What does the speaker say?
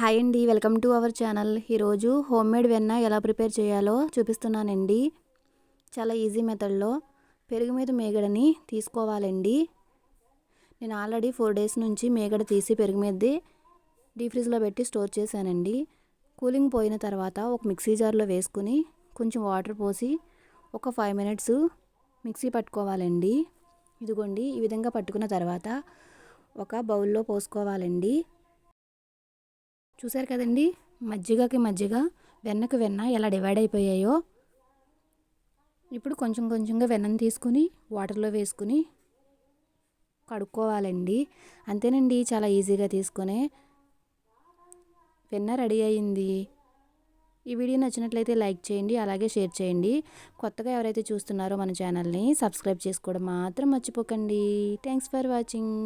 Hi అండి. Welcome to our channel. ఈరోజు home made వెన్న ఎలా ప్రిపేర్ చేయాలో చూపిస్తున్నానండి. చాలా ఈజీ మెథడ్లో పెరుగు మీద మేగడని తీసుకోవాలండి. నేను ఆల్రెడీ ఫోర్ డేస్ నుంచి మేగడ తీసి పెరుగు మీద డీ ఫ్రిడ్జ్లో పెట్టి స్టోర్ చేశానండి. కూలింగ్ పోయిన తర్వాత ఒక మిక్సీ జార్లో వేసుకుని కొంచెం వాటర్ పోసి ఒక ఫైవ్ మినిట్స్ మిక్సీ పట్టుకోవాలండి. ఇదిగోండి ఈ విధంగా పట్టుకున్న తర్వాత ఒక బౌల్లో పోసుకోవాలండి. చూసారు కదండి? మజ్జిగకి మజ్జిగ వెన్నకు వెన్న ఎలా డివైడ్ అయిపోయాయో. ఇప్పుడు కొంచెం కొంచెంగా వెన్నను తీసుకుని వాటర్లో వేసుకుని కడుక్కోవాలండి. అంతేనండి చాలా ఈజీగా తీసుకునే. వెన్న రెడీ అయింది. ఈ వీడియో నచ్చినట్లయితే లైక్ చేయండి అలాగే షేర్ చేయండి. కొత్తగా ఎవరైతే చూస్తున్నారో మన ఛానల్ని సబ్స్క్రైబ్ చేసుకోవడం మాత్రం మర్చిపోకండి. Thanks for watching